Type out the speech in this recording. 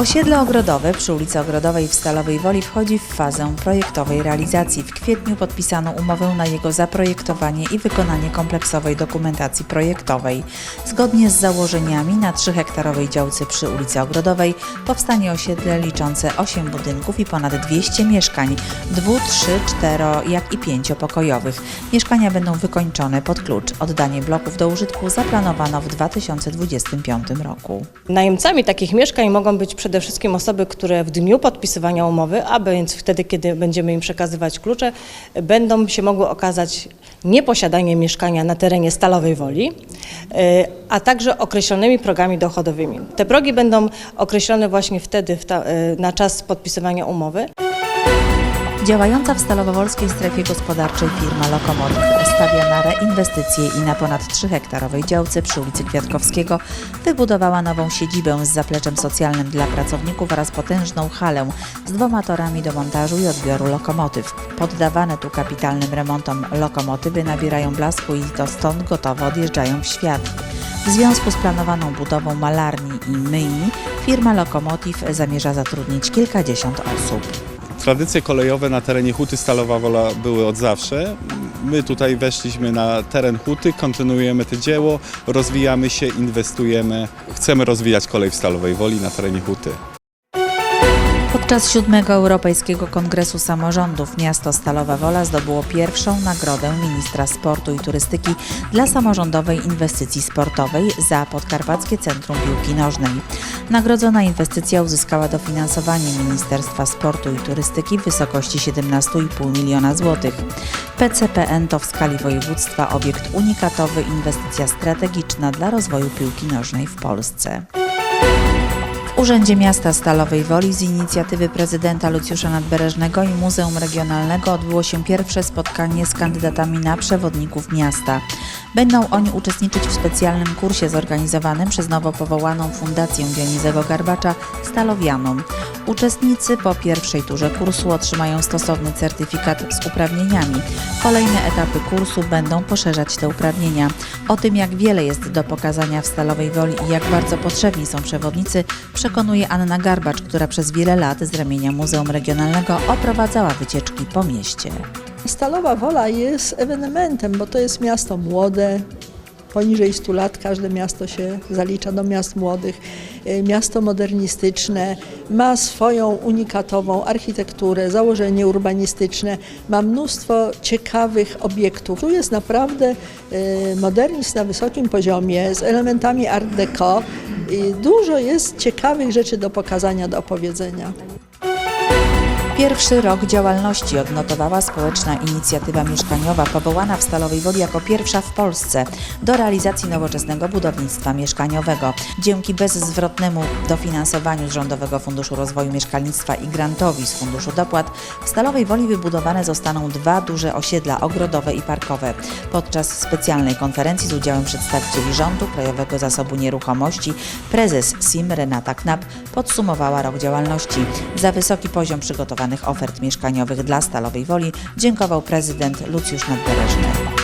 Osiedle ogrodowe przy ulicy Ogrodowej w Stalowej Woli wchodzi w fazę projektowej realizacji. W kwietniu podpisano umowę na jego zaprojektowanie i wykonanie kompleksowej dokumentacji projektowej. Zgodnie z założeniami na 3-hektarowej działce przy ulicy Ogrodowej powstanie osiedle liczące 8 budynków i ponad 200 mieszkań, dwu, trzy, cztero, jak i pięciopokojowych. Mieszkania będą wykończone pod klucz. Oddanie bloków do użytku zaplanowano w 2025 roku. Najemcami takich mieszkań mogą być przede wszystkim osoby, które w dniu podpisywania umowy, a więc wtedy, kiedy będziemy im przekazywać klucze, będą się mogły okazać nieposiadanie mieszkania na terenie Stalowej Woli, e, a także określonymi progami dochodowymi. Te progi będą określone właśnie wtedy e, na czas podpisywania umowy. Działająca w Stalowowolskiej strefie gospodarczej firma Lokomotyw stawia na reinwestycje i na ponad 3-hektarowej działce przy ulicy Kwiatkowskiego wybudowała nową siedzibę z zapleczem socjalnym dla pracowników oraz potężną halę z dwoma torami do montażu i odbioru lokomotyw. Poddawane tu kapitalnym remontom lokomotywy nabierają blasku i to stąd gotowo odjeżdżają w świat. W związku z planowaną budową malarni i myjni firma Lokomotyw zamierza zatrudnić kilkadziesiąt osób. Tradycje kolejowe na terenie Huty Stalowa Wola były od zawsze. My tutaj weszliśmy na teren Huty, kontynuujemy to dzieło, rozwijamy się, inwestujemy. Chcemy rozwijać kolej w Stalowej Woli na terenie Huty. Podczas siódmego Europejskiego Kongresu Samorządów miasto Stalowa Wola zdobyło pierwszą nagrodę ministra sportu i turystyki dla samorządowej inwestycji sportowej za Podkarpackie Centrum Piłki Nożnej. Nagrodzona inwestycja uzyskała dofinansowanie Ministerstwa Sportu i Turystyki w wysokości 17,5 miliona złotych. PCPN to w skali województwa obiekt unikatowy, inwestycja strategiczna dla rozwoju piłki nożnej w Polsce. Urzędzie Miasta Stalowej Woli z inicjatywy prezydenta Lucjusza Nadbereżnego i Muzeum Regionalnego odbyło się pierwsze spotkanie z kandydatami na przewodników miasta. Będą oni uczestniczyć w specjalnym kursie zorganizowanym przez nowo powołaną Fundację Dionizego Garbacza Stalowianom. Uczestnicy po pierwszej turze kursu otrzymają stosowny certyfikat z uprawnieniami. Kolejne etapy kursu będą poszerzać te uprawnienia. O tym, jak wiele jest do pokazania w Stalowej Woli i jak bardzo potrzebni są przewodnicy, przekonuje Anna Garbacz, która przez wiele lat z ramienia Muzeum Regionalnego oprowadzała wycieczki po mieście. Stalowa Wola jest ewenementem, bo to jest miasto młode, poniżej 100 lat każde miasto się zalicza do miast młodych. Y, Miasto modernistyczne, ma swoją unikatową architekturę, założenie urbanistyczne, ma mnóstwo ciekawych obiektów. Tu jest naprawdę y, modernizm na wysokim poziomie z elementami art deco. Dużo jest ciekawych rzeczy do pokazania, do opowiedzenia. Pierwszy rok działalności odnotowała społeczna inicjatywa mieszkaniowa powołana w Stalowej Woli jako pierwsza w Polsce do realizacji nowoczesnego budownictwa mieszkaniowego. Dzięki bezzwrotnemu dofinansowaniu z Rządowego Funduszu Rozwoju Mieszkalnictwa i grantowi z Funduszu Dopłat w Stalowej Woli wybudowane zostaną dwa duże osiedla ogrodowe i parkowe. Podczas specjalnej konferencji z udziałem przedstawicieli rządu, Krajowego Zasobu Nieruchomości, prezes SIM Renata Knap podsumowała rok działalności. Za wysoki poziom ofert mieszkaniowych dla Stalowej Woli dziękował prezydent Lucjusz Nadbereżny.